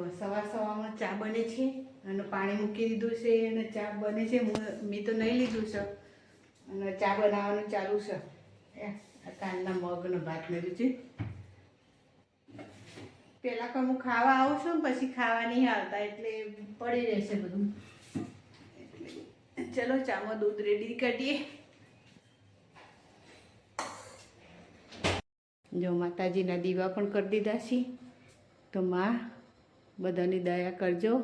તો સવાર સવારમાં ચા બને છે અને પાણી મૂકી દીધું છે અને ચા બને છે. મેં તો નહીં લીધું છે. અને ચા બનાવવાનું ચાલુ છે. આ કાલના મગનો ભાત મેળ્યું છે. પહેલાં કોઈ હું ખાવા આવું છું પછી ખાવા નહીં આવતા એટલે પડી રહેશે બધું. ચલો ચામાં દૂધ રેડી કાઢીએ. જો માતાજીના દીવા પણ કરી દીધા છે. તો માં બધાની દયા કરજો.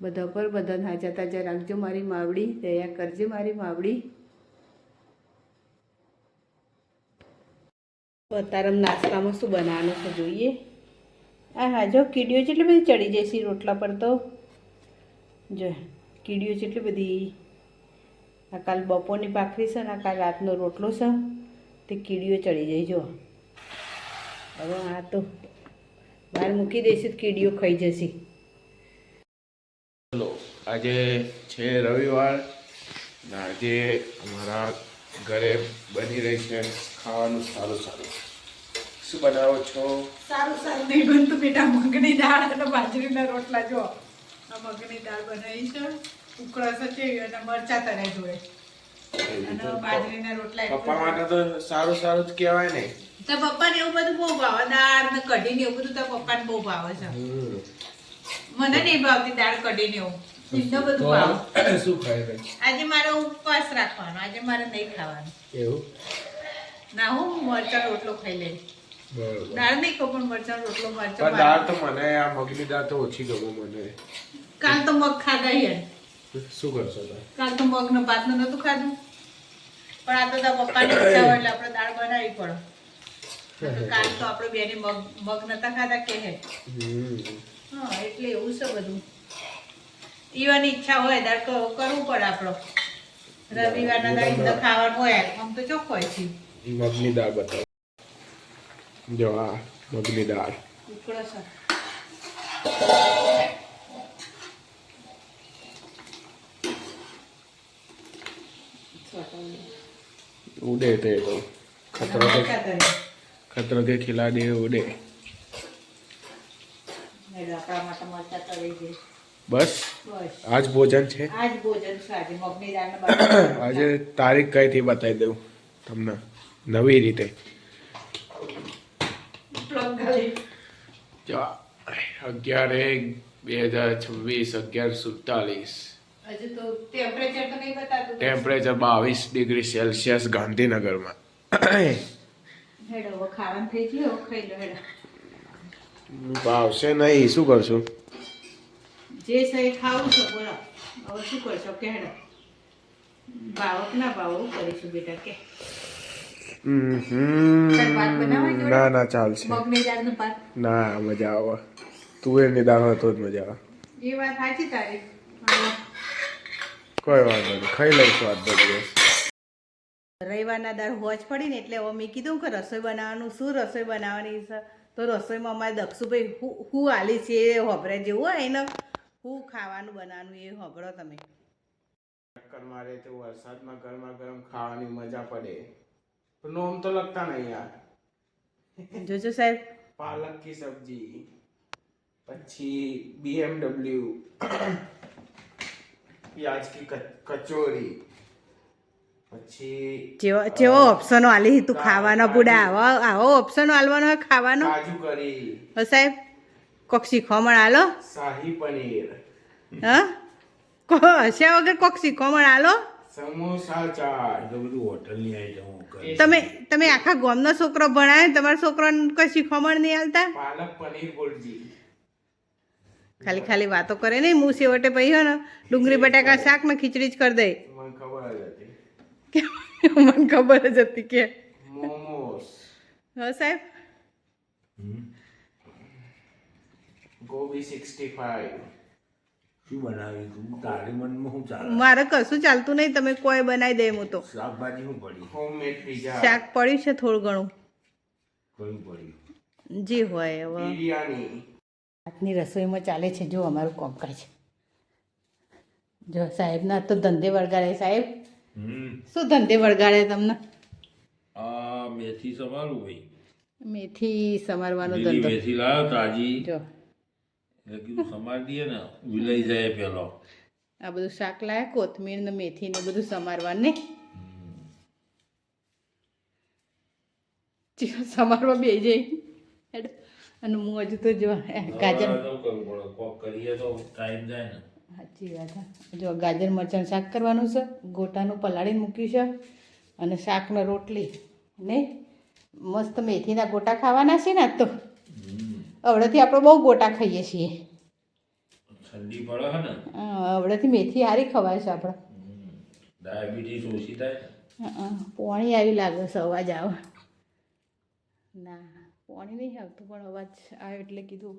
બધા પર બધાને હાજા તાજા રાખજો મારી માવડી, દયા કરજે મારી માવડી. અત્યારે નાસ્તામાં શું બનાવવાનું છે જોઈએ. આ હા જો કીડીઓ જેટલી બધી ચડી જાય છે રોટલા પર તો. જો, કીડીઓ જેટલી બધી. આ કાલ બપોરની ભાખરી છે ને આ કાલ રાતનો રોટલો છે. તે કીડીઓ ચડી જાય, જો. હવે આ તો બહાર મૂકી દઈશું તો કીડીઓ ખાઈ જશે. ચલો આજે છે રવિવાર આજે અમારા ઘરે બની રહી છે ખાવાનું સારું સારું. શું બનાવો છો? સારું સારું નહીં બનતું બેટા મગની દાળ અને બાજરીના રોટલા. જો આ મગની દાળ બનાવી છે ઉકળસ છે અને મરચા તને જોડે અને બાજરીના રોટલા એક પપ્પા માટે તો સારું સારું જ કહેવાય ને. તો પપ્પાને એવું બધું બહુ ભાવે. દાળ ને કઢી ને એવું બધું તો પપ્પાને બહુ ભાવે છે. મને નહીં ભાવતી દાળ કઢી ને એવું. એમને બધું ભાવે. શું ખાય આજે મારે ઉપવાસ રાખવાનો. આજે મારે નહીં ખાવાનું. એવું? ના હું મરચા રોટલો ખાઈ લઈશ. દાળ નહીં ખાઉં પણ મરચાં રોટલો મરચાં દાળ તો મને આ મગની દાળ તો ઓછી ગમે મને. કાલ તો મગ ખાધા યાર. શું કરશો કાલ તો મગનો ભાત નતું ખાધું. પણ આ તો તો પપ્પાની ઈચ્છા હોય એટલે આપણે દાળ બનાવી પડે કાલ તો આપણે બેને મગ મગ નતા ખાધા કે હે? હા એટલે એવું છે બધું. ઈવાની ઈચ્છા હોય દાળ તો કરવું પડે આપણો. રવિવારના દાળ તો ખાવાનું હોય આમ તો ચોખ્ખો હોય છે. મગની દાળ બતાવો. જો આ મગની દાળ. ઉકળો છે ઉડે તે તો. ખતરો કે ખતરો કે ખિલાડી દે ઉડે. બસ. આજ ભોજન છે? આજ ભોજન છે. આજે તારીખ કઈથી બતાવી દઉં તમને? નવી રીતે. અગિયાર એક બે હજાર છવ્વીસ અગિયાર સુડતાલીસ. હજુ તો ટેમ્પરેચર તો નહીં બતાતું ટેમ્પરેચર બાવીસ ડિગ્રી સેલ્સિયસ ગાંધીનગરમાં. હેડો ખાવાનું થઈ ગયું ખાઈ લો હેડો. ભાવશે નહીં શું કરશું? જે સહી ખાવું છે બોલો. હવે શું કરશો? કે હેડો. ભાવક ના ભાવો કરીશું બેટા કે? ના ના ચાલશે. ના મજા આવે. તુવેરની દાળ નિદાન તો જ મજા આવે. એ વાત સાચી તારી. કોઈ વાંધો નહીં ખાઈ લઈશું આજ રવિવારના દાળ હોજ પડીને એટલે મેં કીધું કે રસોઈ બનાવવાનું શું રસોઈ બનાવવાની છે? તો રસોઈમાં અમારે દક્ષુભાઈ હું હું આલી છે એ હોભરે જેવું હોય એને હું ખાવાનું બનાવવાનું એ હોભરો તમે. ચક્કરમાં રહે તો વરસાદમાં ગરમા ગરમ ખાવાની મજા પડે. નોમ તો લગતા નહીં યાર. જોજો સાહેબ. પાલક કી સબ્જી પછી બીએમડબલ્યુ પ્યાજ કી કચોરી. પછી જેવો જેવો ઓપ્શનો આલી તું ખાવાનો બુડા આવો આવો ઓપ્શનો આલવાનો હોય ખાવાનો. કાજુ કરી. હો સાહેબ કોક શીખવામણ આલો. શાહી પનીર. હા? કો હસ્યા વગર કોક શીખવામણ આલો? સમોસા ચાટ. તો બધું હોટલની આઈટમો તમે તમે આખા ગામનો છોકરો ભણાય તમારો છોકરોને કોઈ શીખવામણ નહીં આલતા? પાલક પનીર ગોળજી ખાલી ખાલી વાતો કરે નહીં હું સેવટે પછી હે ને ડુંગળી બટાકા શાક ને ખીચડી જ કરી દે મને ખબર જ હતી. જ હતી કે. હા સાહેબ? ગોબી સિક્સટી ફાઈવ શું બનાવ્યું તું? તારી મનમાં શું ચાલે? મારે કશું ચાલતું નહીં તમે કોઈ બનાવી દે હું તો. શાકભાજી શું પડી? હોમમેડ પીઝા શાક પડ્યું છે થોડું ઘણું. કયું પડ્યું? જે હોય હવે બિરયાની રાતની રસોઈમાં ચાલે છે જો અમારું કામકાજ જો સાહેબના તો ધંધે વળગાડે સાહેબ. શું ધંધે વળગાડે તમને? મેથી સમારું ભાઈ. મેથી સમારવાનો ધંધો. મેથી લાવ તાજી. જો. સમાર દઈએ ને વિલાઈ જાય પેલો. આ બધું શાક લાયા કોથમીર ને મેથી ને બધું સમારવાનું ને? ચી- સમારવા બે જઈ. અને હું હજુ તો જો ગાજર કરીએ તો ટાઈમ જાય ને. સાચી વાત જો ગાજર મરચાં શાક કરવાનું છે ગોટાનું પલાળીને મૂક્યું છે અને શાકને રોટલી ને મસ્ત મેથીના ગોટા ખાવાના છે ને તો. હવડેથી આપણે બહુ ગોટા ખાઈએ છીએ. ઠંડી પડે છે ને. હવડેથી મેથી હારી ખવાય છે આપણે. ડાયાબિટીસ ઓછી થાય પોણી આવી લાગે છે અવાજ આવે. ના. પોણી નહીં આવતું પણ અવાજ આવ્યો એટલે કીધું.